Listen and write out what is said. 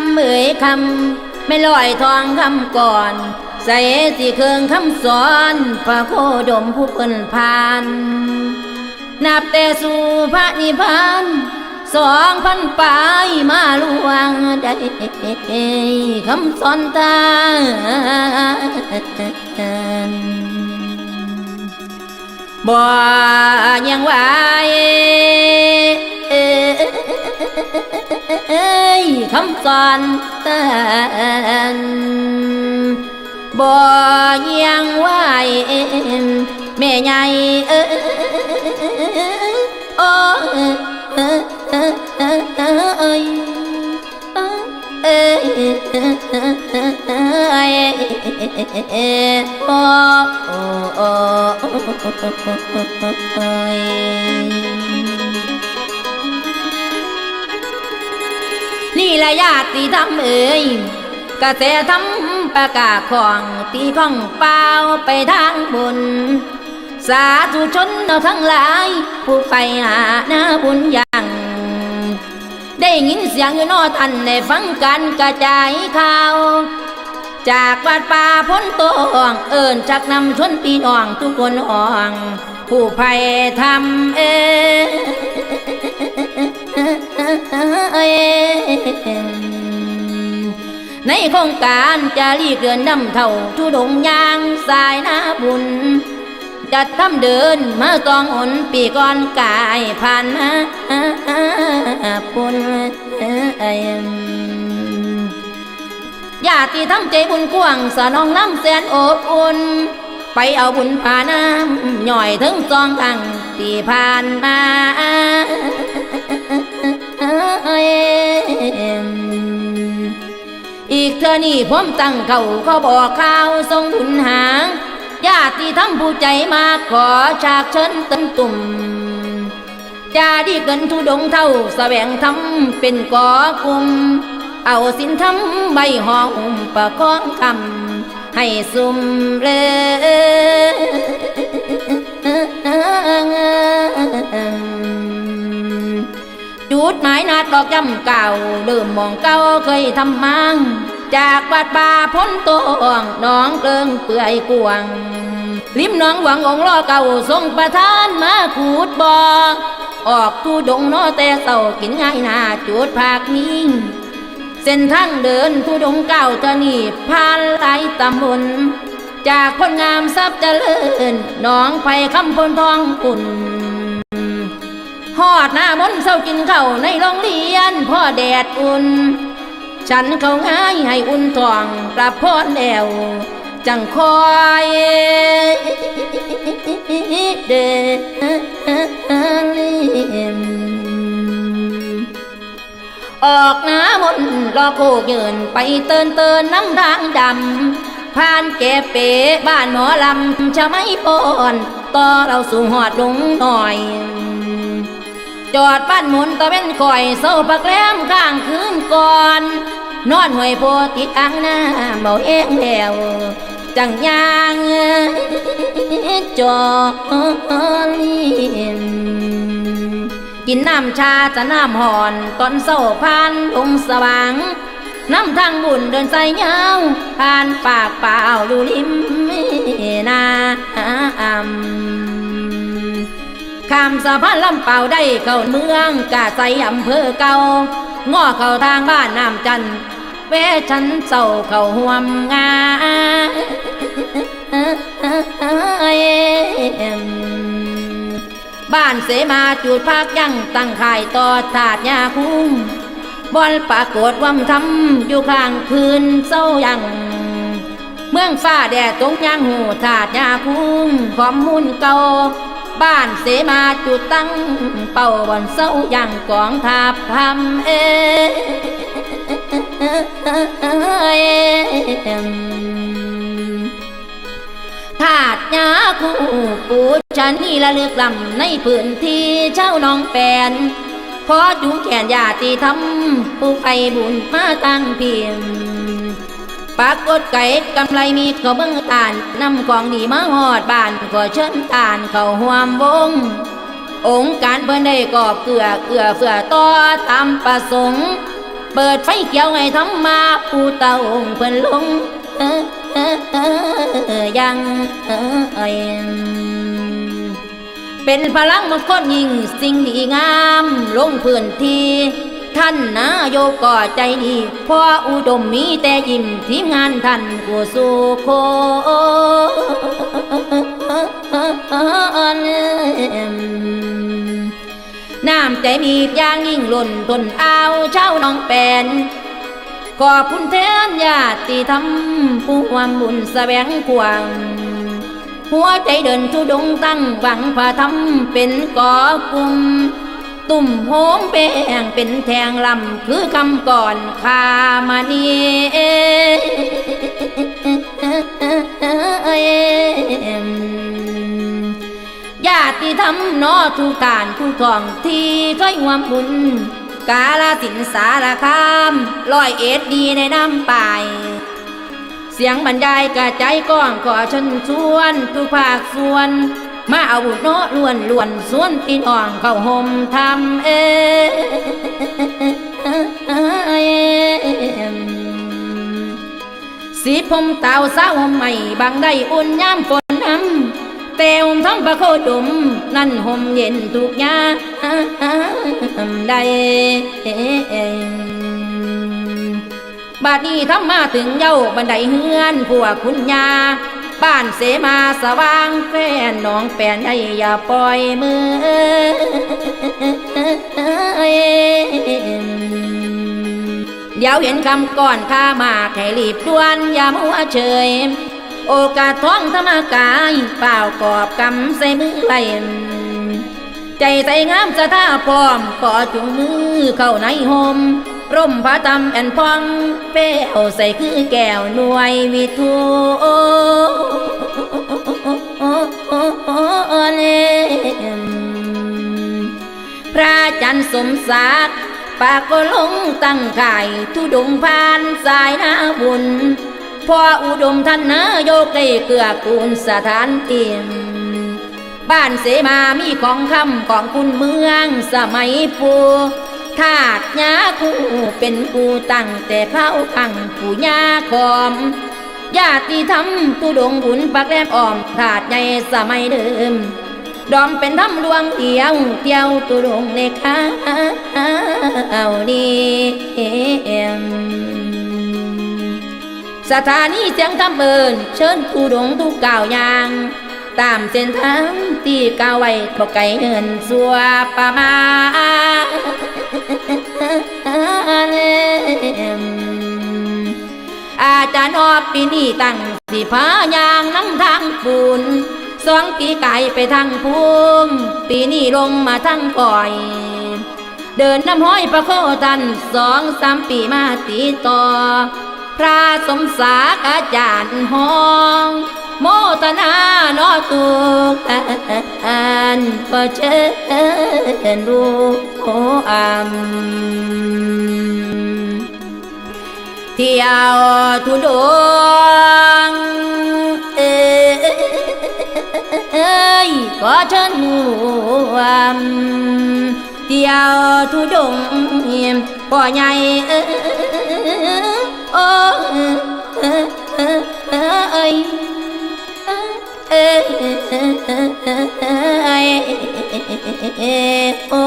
ำเอ่ยคำไม่ลอยทองคำก่อน ใส่สีเครื่องคำสอนพระโคดมผู้เปิ่นพาน นับแต่สู่พระนิพพานสองพันปลายมาลวงได้คำสอนตาบ่ยังไหว คำสอนตานบ่ยังไหวแม่ใหญ่เนี่ละญาติธรรมเอ่ยกระแสทำประกาศของตีของเปล่าไปทางบุญ สาธุชนเราทั้งหลาย ผู้ไปหาหน้าบุญยังได้ยินเสียงอยู่นอท่านได้ฟังกันกระจายข่าว จากวัดป่าพ้นตองเอิญชักนำชนปีน้องทุกคนอ่อง ผู้ภัยทำเอง ในโครงการจะรีเดินนำเท่าทุดงยางสายนาบุญ จัดทำเดินเมาตอกองหนปีก่อนกายผ่านมาปุนญาติทำใจบุญกว้างสนองน้ำแสนอบอุ่นไปเอาบุญผาน้ำหน่อยถึงซองทางปีผ่านมา อีกเธอนี่ผมตั้งเขาเขาบอกข่าวทรงบุญหางญาติทำผู้ใจมาขอฉากเชิญตึนตุ่มจาดีเกินทุดงเท่าสแสวงทำเป็นก่อกุม เอาสินทำใบหอมประคองคำให้สุมเลย จุดหมายนัดดอกจำเก่าเดิมมองเก่าเคยทำมัง จากบาดป่าพ้นตองน้องเกลิงเปื่อยกวงริมน้องหวังองค์รอเก่าทรงประทานมาขูดบ่อออกทูดงนอแต่เศร้ากินง่ายนาจุดภาคนี้เส้นทางเดินทุดงเก่าจะนีผ่านหลายตำบลจากคนงามทรัพย์เจริญน้องไผ่คำพลทองอุ่น หอดหน้ามนเศร้ากินข้าวในโรงเรียนพ่อแดดอุ่น ฉันเขาง่ายให้อุ่นทองกลับพรแล้วจังคอยเดินออกหน้ามนรอโคกยืนไปเตินเตินน้ำทางดำผ่านแก่เป๋บ้านหมอลำชะไม่ปอนต่อเราสู่หอดลงหน่อย จอดบ้านหมุนตะเว้นคอยเศร้าปักแหลมข้างคืนก่อน นอนห่วยโพติดอ่างน้ำเมาเองแล้วจังยางจอลีนกินน้ำชาจะน้ำหอนตอนเศร้าผ่านองสว่างน้ำทางบุญเดินใส่เงาผ่านปากเปล่าอยู่ริมนา ข้ามสะพานลำเปล่าได้เข้าเมืองกาใสอำเภอเก่าง้อเข้าทางบ้านน้ำจันทร์แวฉันเศร้าเข้าห่วมงาบ้านเสมาจุดพักยังตั้งข่ายต่อถาดยาคุ้งบอลปรากฏว่ำทำอยู่ข้างคืนเศร้ายังเมืองฟ้าแดดตรงยังหูถาดยาคุ้งความมุนเก่า บ้านเสมาจุดตั้งเป่าบอนเศร้ายังกองทัพทำเอถาดยาคู่ปูฉันนี่ละเลือกลำในพื้นที่เช่าน้องแปนขอจูงแขนญาติทำผู้ไปบุญมาตั้งเพียง ปรากฏไก่กำไรมีดเขาเบิ้งตานนำของดีมาหอดบ้านก็เชิญตานเขาห่วมวง องค์การเพิ่นได้กอบเกลือเกลือเฟือต่อตามประสงค์ เปิดไฟเขียวให้ทำมาผู้เตาองค์เพิ่นลงเออเออเออยังเออเป็นพลังมงคลยิ่งสิ่งดีงามลงพื้นที่ ท่านนายกก็ใจดีพราะอุดมมีแต่ยิ้มทีมงานท่านกูสู่โคนน้ำใจมีอย่างยิ่งล้นทนเอาเช้าน้องแปนขอบคุณแทนญาติธรรมผู้ความบุญแสวงกวางหัวใจเดินทุดงตั้งหวังพาทำเป็นก่อกุ่ม ตุ่มโหมแป้งเป็นแทงลำคือคำก่อนคามานีญาติธรรมนอทุกการทุกทองที่เคยหวมบุญกาลสินสารคามลอยเอ็ดดีในน้ำป่ายเสียงบรรยายกระจายก้องขอชนชวนทุกภาคส่วน มาเอาบุญโนล้วนล้วนส่วนพี่น้องเข้าห่มทำเอสีผมเต่าสาวใหม่บางได้อุ่นย้ำฝนน้ำแต่ห่มทำประโคดม นั่นห่มเย็นทุกยาได้บาดนี้ทำมาถึงเย้าบันไดเฮือนพวกคุณยา บ้านเสมาสว่างแฟนน้องแฟนให้อย่าปล่อยมือเดี๋ยวเห็นคำก่อนข้ามาแค่รีบด่วนอย่ามัวเฉย โอกาสท้องธรรมกายเปล่ากอบกำใส่มือไหลใจใส่งามสะท่าพร้อมขอจุงมือเข้าในหม ร่มพระตำแอนพองเป้วใส่คือแก้วหน่วยวิทูพระจันทร์สมศักดิ์ปากก็ลงตั้งไข่ทุดงพานสายนาบุญพ่ออุดมท่านนายกได้เกือกูลสถานเตียมบ้านเสมามีของคำของคุณเมืองสมัยปู ทาดยาคู่เป็นกูตั้งแต่เข้าขังผู้ยาคอมญาติธรรมตุดงบุญปักแรมอ้อมถาดใหญ่สมัยเดิม ดอมเป็นทำดวงเดียวเที่ยวตุดงในข้าวนี้สถานีเสียงทำเบินเชิญตุดงทุกก่าวยาง ตามเส้นทางที่กาไว้ทกไก่เงินสัวประมาอาจารย์อบปีนี้ตั้งสิพายางน้ำทางปูนสองปีไก่ไปทางพุงปีนี้ลงมาทางก่อย เดินน้ำห้อยประโคทันสองสามปีมาตีต่อ พระสมศากอาจารย์ห้อง โมตนาโนตุกอันพอเชิญรูโออามเที่ยวทุดงเอ้ยขอเชิญหมู่อำเที่ยวทุดงพ่อใหญ่เอ้ยโอ้เอ้ยเอ้ยโอ้โอ้ โอ้